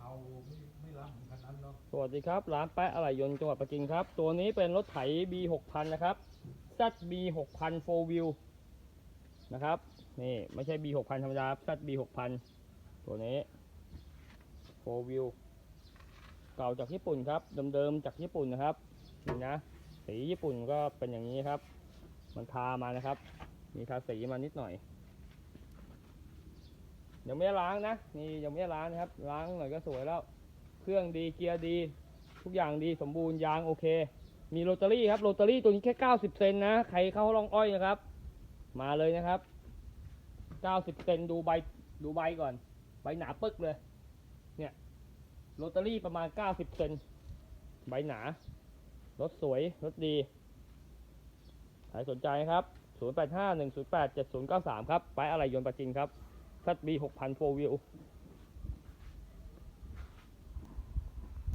เอาไม่ไม่รับเหมือนคันนั้นเนาะสวัสดีครับร้านแปะอะไหล่ยนต์จังหวัดประจินครับ ตัวนี้เป็นรถไถ B 6 0 0นะครับ ZB 6 0 0 4 wheel นะครับนี่ไม่ใช่ B 6 0 0ธรรมดา ZB 6 0 0ตัวนี้ 4 wheel เก่าจากญี่ปุ่นครับเดิมๆจากญี่ปุ่นนะครับนี่นะสีญี่ปุ่นก็เป็นอย่างนี้ครับ มันทามานะครับ มีทาสีมานิดหน่อย ยังไม่ได้ล้างนะนี่ยังไม่ได้ล้างนะครับ ล้างหน่อยก็สวยแล้ว เครื่องดีเกียร์ดี ทุกอย่างดีสมบูรณ์ยางโอเค มีโรตารี่ครับโรตารี่ตัวนี้แค่ 90 เซนนะใครเข้าร่องอ้อยนะครับ มาเลยนะครับ 90 เซนดูใบดูใบก่อน ใบหนาปึกเลย เนี่ยโรตารี่ประมาณ 90 เซนใบหนารถสวยรถดีใครสนใจครับ 085 108 7093 ครับ ไปอะไรยนต์ประจินครับ ซัดบี6,000 4 wheel